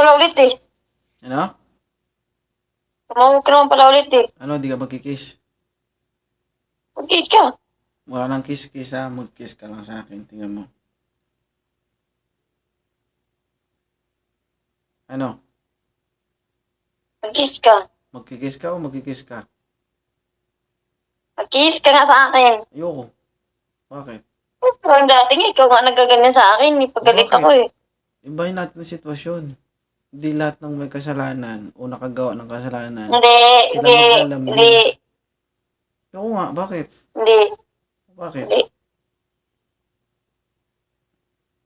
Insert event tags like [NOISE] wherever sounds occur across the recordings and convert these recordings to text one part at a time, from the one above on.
pala ulit eh. Ano? Tumawag ka naman pala ulit eh. Ano, di ka magkikiss? Mag-kiss ka. Wala nang kiss-kiss ha. Mag-kiss ka lang sa akin. Tingnan mo. Ano? Mag-kiss ka. Magkikiss ka o magkikiss ka? Mag-kiss ka nga sa akin. Ayoko. Bakit? Parang dati nga, ikaw nga nagaganyan sa akin. Ipagalit Bakit? ako eh. Ibahin natin ang sitwasyon. Hindi lahat ng may kasalanan o nakagawa ng kasalanan. Hindi, hindi, hindi, Ayoko nga. Bakit? hindi. Bakit?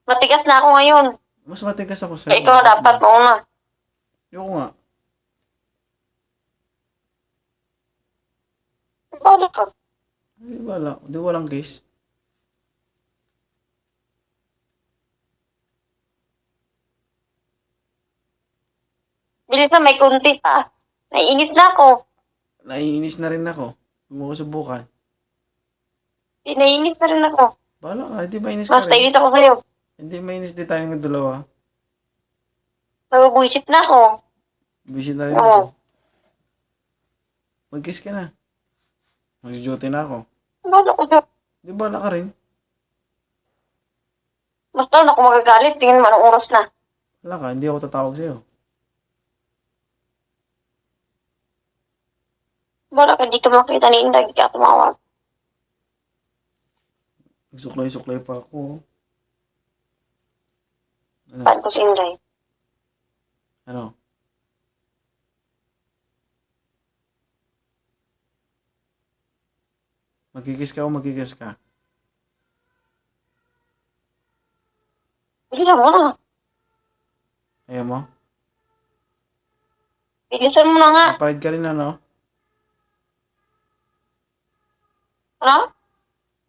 Matigas na ako ngayon. Mas matigas ako sa'yo. Ikaw dapat ba? mauna. Ayoko nga. Paano ka? Di wala. Di walang kiss. Bilis na, may kunti pa. Naiinis na ako. Naiinis na rin ako. Huwag mo subukan. Naiinis na rin ako. Bahala ka. Hindi mainis ka Basta rin. inis ako sa'yo. Hindi mainis di tayong dalawa. Nabubuisit na ako. Busy na rin Oo. ako. Mag-kiss ka na. Mag-duty na ako. Ba't ako dyan? Di bala ka rin. Basta ako magagalit. Tingnan mo anong oras na. Wala ka. Hindi ako tatawag sa'yo. Bala ka dito makita ni Inday. Hindi ka tumawag. Nagsuklay-suklay pa ako. Ano? Saan ko si Inday? Ano? Magkikiss ka o magkikiss ka? Bilisan mo na. Ayaw mo? Bilisan mo na nga. Mapride ka rin ano? Ano?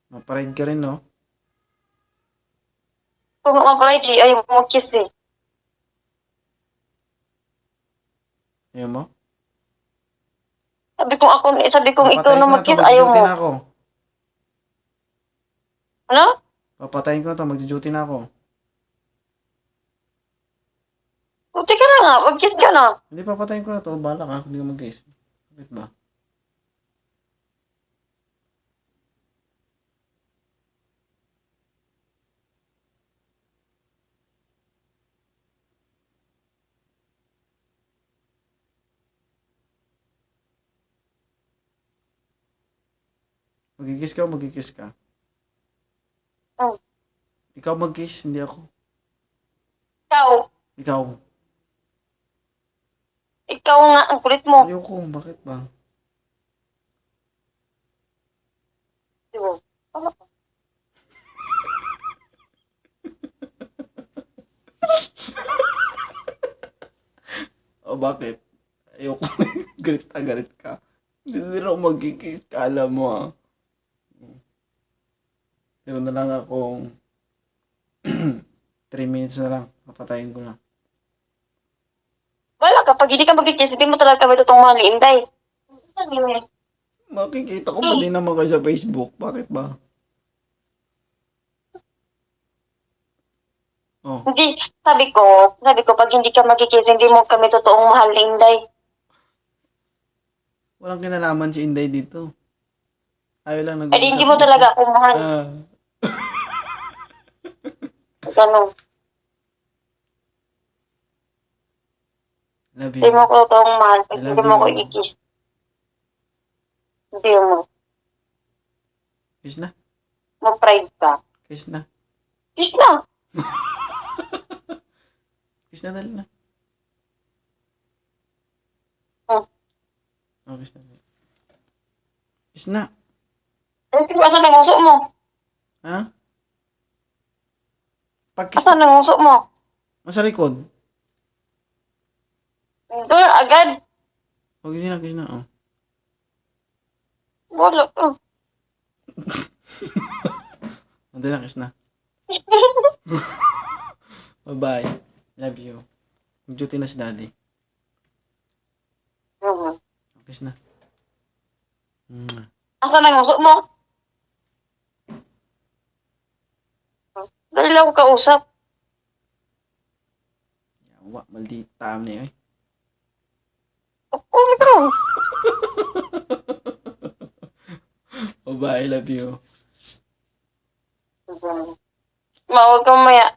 Mapride ka rin no? Kung maparay, di ayaw mo mag-kiss eh. Ayaw mo? Sabi ko ako, sabi kong ikaw Papatayin na ko na to, mag-kiss, ayaw mo. mag-duty na ako. Ano? Papatayin ko na to, mag-duty na ako. Buti ka na nga, mag-kiss ka na. Hindi, papatayin ko na to. Bahala ka, hindi ka mag-kiss. Bakit ba? Magkikiss ka o magkikiss ka? Oh. Ikaw mag-kiss, hindi ako. Ikaw, Ikaw. ikaw nga ang kulit mo. Ayoko, bakit ba? Di ba? Ano? [LAUGHS] O bakit? Ayoko. [LAUGHS] galit na galit ka. Hindi na ako magkikiss ka, alam mo ah. Pero na lang akong [CLEARS THROAT] 3 minutes na lang. Papatayin ko na. Wala ka, pag hindi ka mag-kiss, hindi mo talaga kami totoong eh. Makikita ko pa din naman kayo sa Facebook. Bakit ba? Oh, Hindi, sabi ko, sabi ko, pag hindi ka mag-kiss, hindi mo kami totoong mahal ni Inday. walang kinalaman si Inday dito. Ayaw lang nag di, hindi mo talaga ako mahal. Ah, Ganun. love Hindi you. mo ako totoong mahal I hindi love mo you. i-kiss. Hindi mo. Kiss na. Mag-pride ka. Kiss na. Kiss na. [LAUGHS] Kiss na dali na. Oh. Oh, kiss na. Kiss na. Eh, sige, asan ang uso mo? Ha? Pag kiss Asan ang uso mo? Nasa likod. Doon agad. Huwag kiss [LAUGHS] na, kiss na. Oh. Wala ka. Madali na, kiss [LAUGHS] na. Bye-bye. Love you. Mag-duty na si daddy. Mhm. Kiss na. Mwah. Asan ang uso mo? Dali lang ako kausap. Wa, maldita mo niya eh. Oh, bro. Oh, bye, I love you. Mawag ka maya.